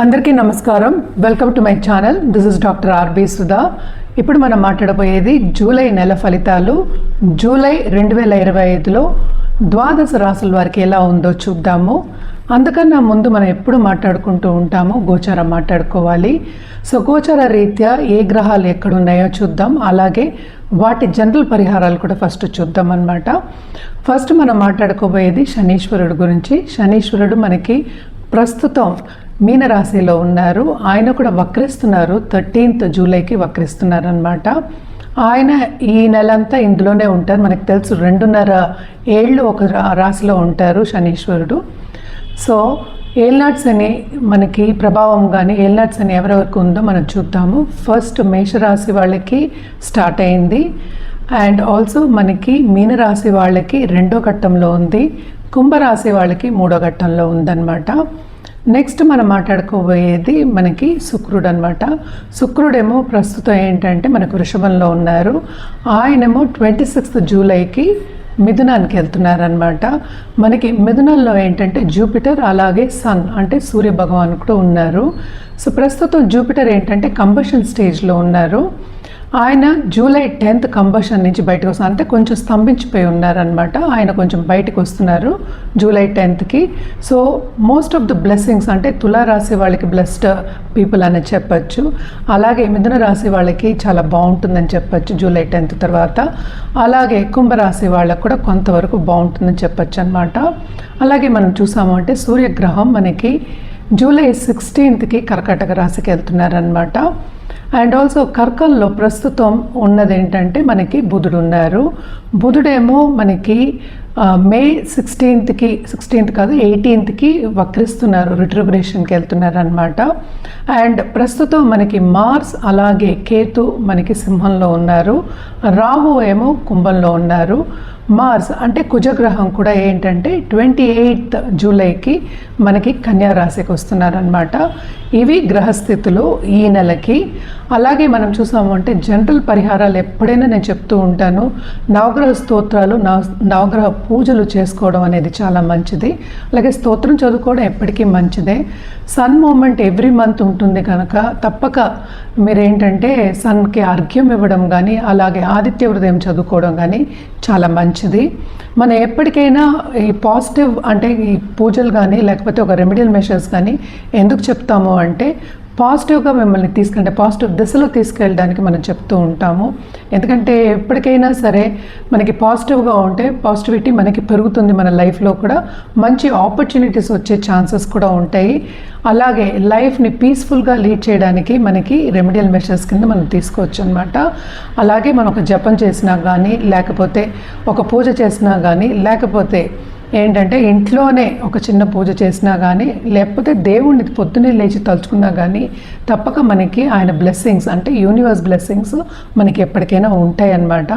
అందరికీ నమస్కారం. Welcome to my channel this is doctor R B Sudha ఇప్పుడు మనం మాట్లాడబోయేది జూలై నెల ఫలితాలు. జూలై రెండు వేల ఇరవై ఐదులో ద్వాదశ రాసుల వారికి ఎలా ఉందో చూద్దాము. అందుకన్నా ముందు మనం ఎప్పుడు మాట్లాడుకుంటూ ఉంటాము గోచారం మాట్లాడుకోవాలి. సో గోచార రీత్యా ఏ గ్రహాలు ఎక్కడున్నాయో చూద్దాం. అలాగే వాటి జనరల్ పరిహారాలు కూడా ఫస్ట్ చూద్దాం అనమాట ఫస్ట్ మనం మాట్లాడుకోబోయేది శనీశ్వరుడు గురించి. శనీశ్వరుడు మనకి ప్రస్తుతం మీనరాశిలో ఉన్నారు. ఆయన కూడా వక్రిస్తున్నారు. థర్టీన్త్ జూలైకి వక్రిస్తున్నారు అనమాట ఆయన ఈ నెలంతా ఇందులోనే ఉంటారు. మనకు తెలుసు రెండున్నర ఏళ్ళు ఒక రాశిలో ఉంటారు శనీశ్వరుడు. సో ఏల్నాట్స్ అని మనకి ప్రభావం కానీ ఏల్నాట్స్ అని ఎవరెవరికి ఉందో మనం చూద్దాము. ఫస్ట్ మేషరాశి వాళ్ళకి స్టార్ట్ అయింది. అండ్ ఆల్సో మనకి మీనరాశి వాళ్ళకి రెండో ఘట్టంలో ఉంది. కుంభరాశి వాళ్ళకి మూడో ఘట్టంలో ఉందన్నమాట. నెక్స్ట్ మనం మాట్లాడుకోబోయేది మనకి శుక్రుడు అనమాట శుక్రుడేమో ప్రస్తుతం ఏంటంటే మనకు వృషభంలో ఉన్నారు. ఆయనేమో ట్వంటీ సిక్స్త్ జూలైకి మిథునానికి వెళ్తున్నారనమాట మనకి మిథునంలో ఏంటంటే జూపిటర్ అలాగే సన్ అంటే సూర్య భగవాన్ కూడా ఉన్నారు. సో ప్రస్తుతం జూపిటర్ ఏంటంటే కంబషన్ స్టేజ్లో ఉన్నారు. ఆయన జూలై టెన్త్ కంబషన్ నుంచి బయటకు వస్తున్నారు. అంటే కొంచెం స్తంభించిపోయి ఉన్నారనమాట ఆయన కొంచెం బయటకు వస్తున్నారు July టెన్త్కి so most of the blessings అంటే తులారాశి వాళ్ళకి బ్లెస్డ్ పీపుల్ అని చెప్పచ్చు. అలాగే మిథున రాశి వాళ్ళకి చాలా బాగుంటుందని చెప్పచ్చు జూలై టెన్త్ తర్వాత. అలాగే కుంభరాశి వాళ్ళకు కూడా కొంతవరకు బాగుంటుందని చెప్పచ్చు అనమాట అలాగే మనం చూసాము అంటే సూర్యగ్రహం మనకి జూలై సిక్స్టీన్త్కి కర్కాటక రాశికి వెళ్తున్నారనమాట అండ్ ఆల్సో కర్కల్లో ప్రస్తుతం ఉన్నది ఏంటంటే మనకి బుధుడు ఉన్నారు. బుధుడేమో మనకి మే సిక్స్టీన్త్కి సిక్స్టీన్త్ కాదు ఎయిటీన్త్కి వక్రిస్తున్నారు రిట్రిబ్రేషన్కి వెళ్తున్నారు అనమాట అండ్ ప్రస్తుతం మనకి మార్స్ అలాగే కేతు మనకి సింహంలో ఉన్నారు. రాహు ఏమో కుంభంలో ఉన్నారు. మార్స్ అంటే కుజగ్రహం కూడా ఏంటంటే ట్వంటీ ఎయిత్ జూలైకి మనకి కన్యా రాశికి వస్తున్నారనమాట ఇవి గ్రహస్థితులు ఈ నెలకి. అలాగే మనం చూసాము అంటే జనరల్ పరిహారాలు ఎప్పుడైనా నేను చెప్తూ ఉంటాను. నవగ్రహ స్తోత్రాలు నవ నవగ్రహ పూజలు చేసుకోవడం అనేది చాలా మంచిది. అలాగే స్తోత్రం చదువుకోవడం ఎప్పటికీ మంచిదే. సన్ మూమెంట్ ఎవ్రీ మంత్ ఉంటుంది కనుక తప్పక మీరేంటంటే సన్కి అర్ఘ్యం ఇవ్వడం కానీ అలాగే ఆదిత్య హృదయం చదువుకోవడం కానీ చాలా మంచిది. మనం ఎప్పటికైనా ఈ పాజిటివ్ అంటే ఈ పూజలు కానీ లేకపోతే ఒక రెమెడియల్ మెషర్స్ కానీ ఎందుకు చెప్తాము అంటే పాజిటివ్గా మిమ్మల్ని తీసుకుంటే పాజిటివ్ దిశలో తీసుకెళ్ళడానికి మనం చెప్తూ ఉంటాము. ఎందుకంటే ఎప్పటికైనా సరే మనకి పాజిటివ్గా ఉంటే పాజిటివిటీ మనకి పెరుగుతుంది మన లైఫ్లో కూడా. మంచి ఆపర్చునిటీస్ వచ్చే ఛాన్సెస్ కూడా ఉంటాయి. అలాగే లైఫ్ని పీస్ఫుల్గా లీడ్ చేయడానికి మనకి రెమెడియల్ మెషర్స్ కింద మనం తీసుకోవచ్చు అనమాట అలాగే మనం ఒక జపం చేసినా కానీ లేకపోతే ఒక పూజ చేసినా కానీ లేకపోతే ఏంటంటే ఇంట్లోనే ఒక చిన్న పూజ చేసినా కానీ లేకపోతే దేవుణ్ణి పొద్దున్నే లేచి తలుచుకున్నా కానీ తప్పక మనకి ఆయన బ్లెస్సింగ్స్ అంటే యూనివర్స్ బ్లెస్సింగ్స్ మనకి ఎప్పటికైనా ఉంటాయి అన్నమాట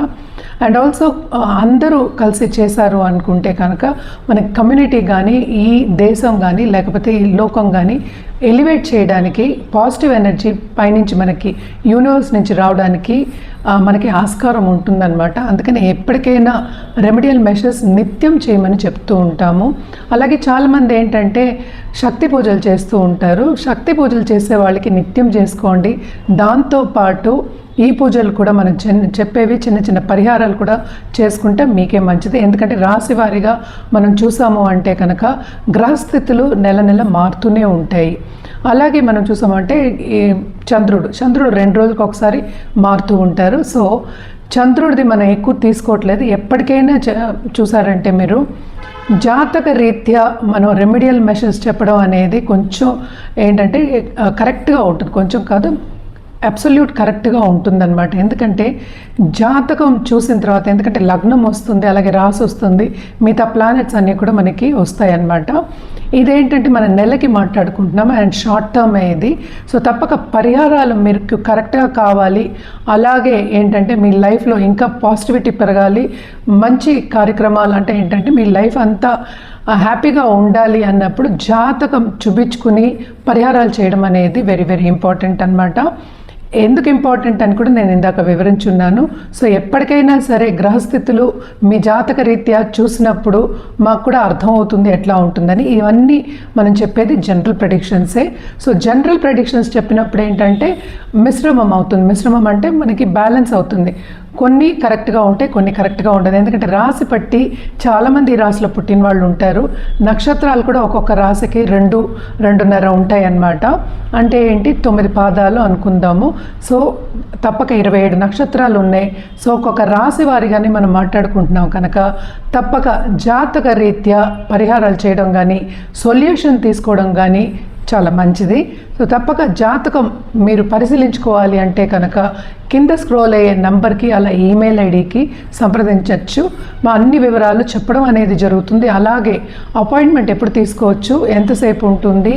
అండ్ ఆల్సో అందరూ కలిసి చేశారు అనుకుంటే కనుక మనకి కమ్యూనిటీ కానీ ఈ దేశం కానీ లేకపోతే ఈ లోకం కానీ ఎలివేట్ చేయడానికి పాజిటివ్ ఎనర్జీ పైనుంచి మనకి యూనివర్స్ నుంచి రావడానికి మనకి ఆస్కారం ఉంటుందన్నమాట. అందుకని ఎప్పటికైనా రెమెడియల్ మెషర్స్ నిత్యం చేయమని చెప్తూ ఉంటాము. అలాగే చాలామంది ఏంటంటే శక్తి పూజలు చేస్తూ ఉంటారు. శక్తి పూజలు చేసే వాళ్ళకి నిత్యం చేసుకోండి. దాంతోపాటు ఈ పూజలు కూడా మనం చిన్న చెప్పేవి చిన్న చిన్న పరిహారాలు కూడా చేసుకుంటే మీకే మంచిది. ఎందుకంటే రాశి వారిగా మనం చూసాము అంటే కనుక గ్రహస్థితులు నెల నెల మారుతూనే ఉంటాయి. అలాగే మనం చూసామంటే ఈ చంద్రుడు చంద్రుడు రెండు రోజులకు ఒకసారి మారుతూ ఉంటారు. సో చంద్రుడిది మనం ఎక్కువ తీసుకోవట్లేదు. ఎప్పటికైనా చ- చూసారంటే మీరు జాతక రీత్యా మనం రెమెడియల్ మెషర్స్ చెప్పడం అనేది కొంచెం ఏంటంటే కరెక్ట్గా ఉంటుంది. కొంచెం కాదు అబ్సల్యూట్ కరెక్ట్గా ఉంటుందన్నమాట. ఎందుకంటే జాతకం చూసిన తర్వాత ఎందుకంటే లగ్నం వస్తుంది అలాగే రాసి వస్తుంది మిగతా ప్లానెట్స్ అన్నీ కూడా మనకి వస్తాయి అన్నమాట ఇదేంటంటే మన నెలకి మాట్లాడుకుంటున్నాం అండ్ షార్ట్ టర్మ్ ఇది. సో తప్పక పరిహారాలు మీకు కరెక్ట్గా కావాలి. అలాగే ఏంటంటే మీ లైఫ్లో ఇంకా పాజిటివిటీ పెరగాలి. మంచి కార్యక్రమాలు అంటే ఏంటంటే మీ లైఫ్ అంతా హ్యాపీగా ఉండాలి అన్నప్పుడు జాతకం చూపించుకుని పరిహారాలు చేయడం అనేది వెరీ వెరీ ఇంపార్టెంట్ అనమాట ఎందుకు ఇంపార్టెంట్ అని కూడా నేను ఇందాక వివరించున్నాను. సో ఎప్పటికైనా సరే గ్రహస్థితులు మీ జాతక రీత్యా చూసినప్పుడు మాకు కూడా అర్థమవుతుంది ఎట్లా ఉంటుందని. ఇవన్నీ మనం చెప్పేది జనరల్ ప్రెడిక్షన్సే. సో జనరల్ ప్రెడిక్షన్స్ చెప్పినప్పుడు ఏంటంటే మిశ్రమం అవుతుంది. మిశ్రమం అంటే మనకి బ్యాలెన్స్ అవుతుంది. కొన్ని కరెక్ట్గా ఉంటాయి కొన్ని కరెక్ట్గా ఉండదు. ఎందుకంటే రాశి పట్టి చాలామంది రాశిలో పుట్టిన వాళ్ళు ఉంటారు. నక్షత్రాలు కూడా ఒక్కొక్క రాశికి రెండు రెండున్నర ఉంటాయి అన్నమాట అంటే ఏంటి? తొమ్మిది పాదాలు అనుకుందాము. సో తప్పక ఇరవై ఏడు నక్షత్రాలు ఉన్నాయి. సో ఒక్కొక్క రాశి వారిగానే మనం మాట్లాడుకుంటున్నాం కనుక తప్పక జాతక రీత్యా పరిహారాలు చేయడం కానీ సొల్యూషన్ తీసుకోవడం కానీ చాలా మంచిది. సో తప్పక జాతకం మీరు పరిశీలించుకోవాలి అంటే కనుక కింద స్క్రోల్ అయ్యే నంబర్కి అలా ఈమెయిల్ ఐడికి సంప్రదించవచ్చు మా అన్ని వివరాలు చెప్పడం అనేది జరుగుతుంది. అలాగే అపాయింట్మెంట్ ఎప్పుడు తీసుకోవచ్చు ఎంతసేపు ఉంటుంది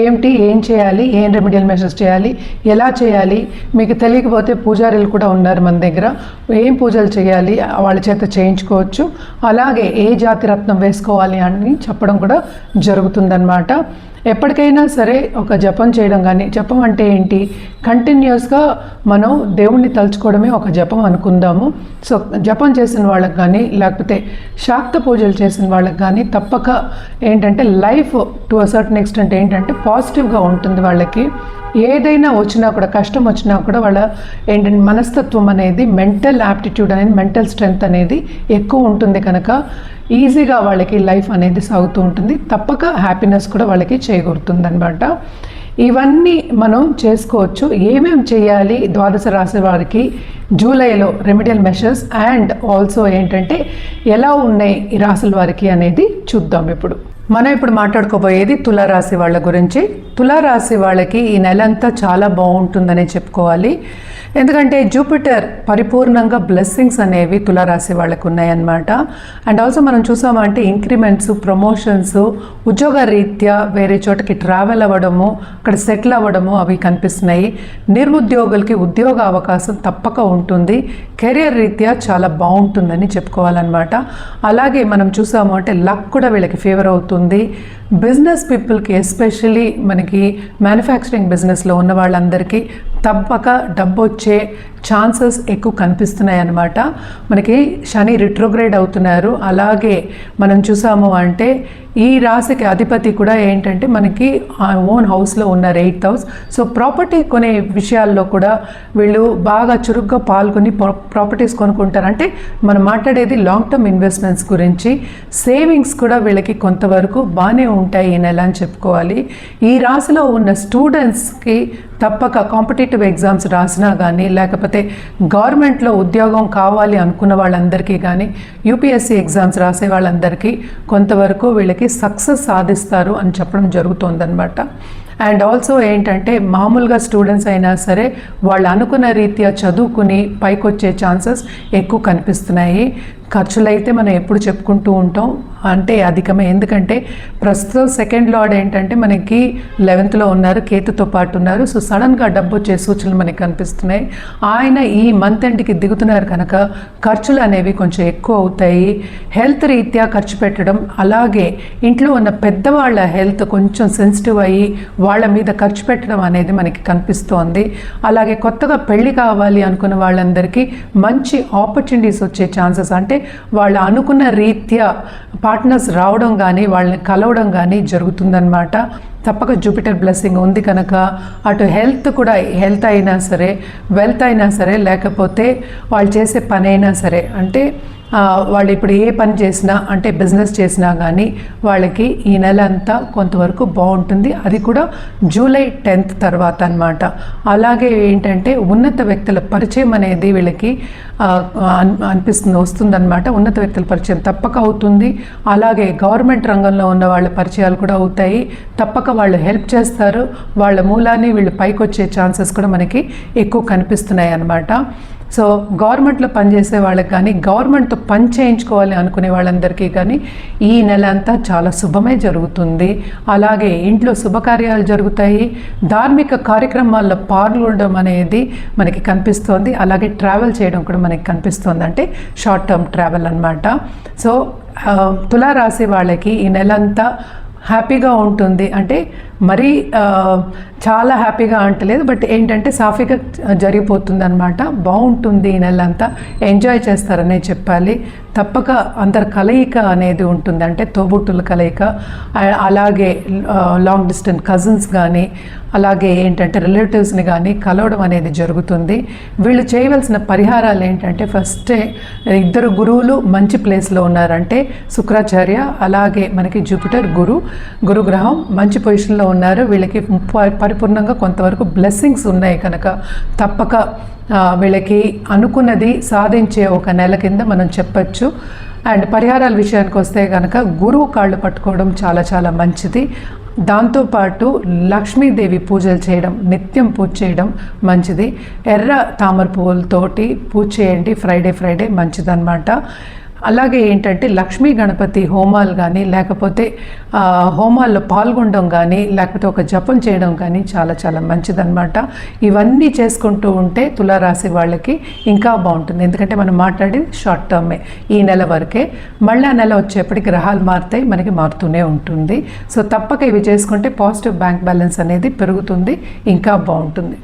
ఏంటి ఏం చేయాలి ఏం రెమెడియల్ మెషర్స్ చేయాలి ఎలా చేయాలి మీకు తెలియకపోతే పూజారులు కూడా ఉన్నారు మన దగ్గర. ఏం పూజలు చేయాలి వాళ్ళ చేత చేయించుకోవచ్చు. అలాగే ఏ జాతి రత్నం వేసుకోవాలి అని చెప్పడం కూడా జరుగుతుందన్నమాట. ఎప్పటికైనా సరే ఒక జపం చేయడం కానీ జపం అంటే ఏంటి? కంటిన్యూస్గా మనం దేవుణ్ణి తలుచుకోవడమే ఒక జపం అనుకుందాము. సో జపం చేసిన వాళ్ళకి కానీ లేకపోతే శాక్త పూజలు చేసిన వాళ్ళకి కానీ తప్పక ఏంటంటే life to a certain extent ఏంటంటే పాజిటివ్గా ఉంటుంది వాళ్ళకి. ఏదైనా వచ్చినా కూడా కష్టం వచ్చినా కూడా వాళ్ళ ఏంటంటే మనస్తత్వం అనేది మెంటల్ యాప్టిట్యూడ్ అనేది మెంటల్ స్ట్రెంగ్త్ అనేది ఎక్కువ ఉంటుంది కనుక ఈజీగా వాళ్ళకి లైఫ్ అనేది సాగుతూ ఉంటుంది. తప్పక హ్యాపీనెస్ కూడా వాళ్ళకి చేకూరుతుంది అనమాట ఇవన్నీ మనం చేసుకోవచ్చు. ఏమేమి చేయాలి? ద్వాదశ రాశి వారికి జూలైలో రెమెడియల్ మెషర్స్ అండ్ ఆల్సో ఏంటంటే ఎలా ఉన్నాయి ఈ రాశుల వారికి అనేది చూద్దాం ఇప్పుడు. మనం ఇప్పుడు మాట్లాడుకోబోయేది తులారాశి వాళ్ళ గురించి. తులారాశి వాళ్ళకి ఈ నెల అంతా చాలా బాగుంటుందని చెప్పుకోవాలి. ఎందుకంటే జూపిటర్ పరిపూర్ణంగా బ్లెస్సింగ్స్ అనేవి తులారాశి వాళ్ళకు ఉన్నాయన్నమాట. అండ్ ఆల్సో మనం చూసామంటే ఇంక్రిమెంట్స్ ప్రమోషన్స్ ఉద్యోగ రీత్యా వేరే చోటకి ట్రావెల్ అవ్వడము అక్కడ సెటిల్ అవ్వడము అవి కనిపిస్తున్నాయి. నిరుద్యోగులకి ఉద్యోగ అవకాశం తప్పక ఉంటుంది. కెరియర్ రీత్యా చాలా బాగుంటుందని చెప్పుకోవాలన్నమాట. అలాగే మనం చూసాము అంటే లక్ కూడా వీళ్ళకి ఫేవర్ అవుతుంది. బిజినెస్ పీపుల్కి ఎస్పెషలీ మనకి మ్యానుఫ్యాక్చరింగ్ బిజినెస్లో ఉన్న వాళ్ళందరికీ తప్పక డబ్బు వచ్చే ఛాన్సెస్ ఎక్కువ కనిపిస్తున్నాయి అన్నమాట మనకి శని రిట్రోగ్రేడ్ అవుతున్నారు. అలాగే మనం చూసాము అంటే ఈ రాశికి అధిపతి కూడా ఏంటంటే మనకి ఓన్ హౌస్లో ఉన్నారు ఎయిత్ హౌస్. సో ప్రాపర్టీ కొనే విషయాల్లో కూడా వీళ్ళు బాగా చురుగ్గా పాల్గొని ప్రాపర్టీస్ కొనుక్కుంటారు. అంటే మనం మాట్లాడేది లాంగ్ టర్మ్ ఇన్వెస్ట్మెంట్స్ గురించి. సేవింగ్స్ కూడా వీళ్ళకి కొంతవరకు బాగానే ఉంటాయి ఈ నెల అని చెప్పుకోవాలి. ఈ రాశిలో ఉన్న స్టూడెంట్స్కి తప్పక కాంపిటేటివ్ ఎగ్జామ్స్ రాసినా కానీ లేకపోతే గవర్నమెంట్లో ఉద్యోగం కావాలి అనుకున్న వాళ్ళందరికీ కానీ యూపీఎస్సీ ఎగ్జామ్స్ రాసే వాళ్ళందరికీ కొంతవరకు వీళ్ళకి సక్సెస్ సాధిస్తారు అని చెప్పడం జరుగుతుందన్నమాట. అండ్ ఆల్సో ఏంటంటే మామూలుగా స్టూడెంట్స్ అయినా సరే వాళ్ళు అనుకున్న రీత్యా చదువుకుని పైకొచ్చే ఛాన్సెస్ ఎక్కువ కనిపిస్తున్నాయి. ఖర్చులు అయితే మనం ఎప్పుడు చెప్పుకుంటూ ఉంటాం. అంటే అధికమే. ఎందుకంటే ప్రస్తుతం సెకండ్ లార్డ్ ఏంటంటే మనకి లెవెన్త్లో ఉన్నారు కేతుతో పాటు ఉన్నారు. సో సడన్గా డబ్బు వచ్చే సూచనలు మనకి కనిపిస్తున్నాయి. ఆయన ఈ మంత్ ఎండ్కి దిగుతున్నారు కనుక ఖర్చులు అనేవి కొంచెం ఎక్కువ అవుతాయి. హెల్త్ రీత్యా ఖర్చు పెట్టడం అలాగే ఇంట్లో ఉన్న పెద్దవాళ్ళ హెల్త్ కొంచెం సెన్సిటివ్ అయ్యి వాళ్ళ మీద ఖర్చు పెట్టడం అనేది మనకి కనిపిస్తోంది. అలాగే కొత్తగా పెళ్ళి కావాలి అనుకున్న వాళ్ళందరికీ మంచి ఆపర్చునిటీస్ వచ్చే ఛాన్సెస్ అంటే వాళ్ళు అనుకున్న రీత్యా పార్ట్నర్స్ రావడం కానీ వాళ్ళని కలవడం కానీ జరుగుతుందన్నమాట. తప్పక జూపిటర్ బ్లెస్సింగ్ ఉంది కనుక అటు హెల్త్ కూడా హెల్త్ అయినా సరే వెల్త్ అయినా సరే లేకపోతే వాళ్ళు చేసే పని అయినా సరే అంటే వాళ్ళు ఇప్పుడు ఏ పని చేసినా అంటే బిజినెస్ చేసినా కానీ వాళ్ళకి ఈ నెల అంతా కొంతవరకు బాగుంటుంది. అది కూడా జూలై టెన్త్ తర్వాత అన్నమాట. అలాగే ఏంటంటే ఉన్నత వ్యక్తుల పరిచయం అనేది వీళ్ళకి అనిపిస్తుంది వస్తుందన్నమాట. ఉన్నత వ్యక్తుల పరిచయం తప్పక అవుతుంది. అలాగే గవర్నమెంట్ రంగంలో ఉన్న వాళ్ళ పరిచయాలు కూడా అవుతాయి. తప్పక వాళ్ళు హెల్ప్ చేస్తారు. వాళ్ళ మూలాన్ని వీళ్ళు పైకి వచ్చే ఛాన్సెస్ కూడా మనకి ఎక్కువ కనిపిస్తున్నాయి అన్నమాట సో గవర్నమెంట్లో పనిచేసే వాళ్ళకి కానీ గవర్నమెంట్తో పని చేయించుకోవాలి అనుకునే వాళ్ళందరికీ కానీ ఈ నెల అంతా చాలా శుభమే జరుగుతుంది. అలాగే ఇంట్లో శుభకార్యాలు జరుగుతాయి. ధార్మిక కార్యక్రమాల్లో పాల్గొనడం అనేది మనకి కనిపిస్తోంది. అలాగే ట్రావెల్ చేయడం కూడా మనకి కనిపిస్తోంది. అంటే షార్ట్ టర్మ్ ట్రావెల్ అనమాట సో తులా తులారాశి వాళ్ళకి ఈ నెలంతా హ్యాపీగా ఉంటుంది. అంటే మరీ చాలా హ్యాపీగా అంటలేదు బట్ ఏంటంటే సాఫీగా జరిగిపోతుంది అనమాట బాగుంటుంది ఈ నెల అంతా ఎంజాయ్ చేస్తారనే చెప్పాలి. తప్పక అందరి కలయిక అనేది ఉంటుంది. అంటే తోబుట్టుల కలయిక అలాగే లాంగ్ డిస్టెన్స్ కజిన్స్ కానీ అలాగే ఏంటంటే రిలేటివ్స్ని కానీ కలవడం అనేది జరుగుతుంది. వీళ్ళు చేయవలసిన పరిహారాలు ఏంటంటే ఫస్టే ఇద్దరు గురువులు మంచి ప్లేస్లో ఉన్నారంటే శుక్రాచార్య అలాగే మనకి జూపిటర్ గురు గురుగ్రహం మంచి పొజిషన్లో ఉన్నారు. వీళ్ళకి పరిపూర్ణంగా కొంతవరకు బ్లెస్సింగ్స్ ఉన్నాయి కనుక తప్పక వీళ్ళకి అనుకున్నది సాధించే ఒక నెల కింద మనం చెప్పచ్చు. అండ్ పరిహారాల విషయానికి వస్తే కనుక గురువు కాళ్ళు పట్టుకోవడం చాలా చాలా మంచిది. దాంతోపాటు లక్ష్మీదేవి పూజలు చేయడం నిత్యం పూజ చేయడం మంచిది. ఎర్ర తామర పువ్వులతోటి పూజ చేయండి. ఫ్రైడే ఫ్రైడే మంచిదన్నమాట. అలాగే ఏంటంటే లక్ష్మీ గణపతి హోమాలు కానీ లేకపోతే హోమాల్లో పాల్గొనడం కానీ లేకపోతే ఒక జపం చేయడం కానీ చాలా చాలా మంచిదన్నమాట. ఇవన్నీ చేసుకుంటూ ఉంటే తులారాశి వాళ్ళకి ఇంకా బాగుంటుంది. ఎందుకంటే మనం మాట్లాడేది షార్ట్ టర్మే ఈ నెల వరకే. మళ్ళీ ఆ నెల వచ్చేప్పటికి గ్రహాలు మారుతాయి మనకి మారుతూనే ఉంటుంది. సో తప్పక ఇవి చేసుకుంటే పాజిటివ్ బ్యాంక్ బ్యాలెన్స్ అనేది పెరుగుతుంది ఇంకా బాగుంటుంది.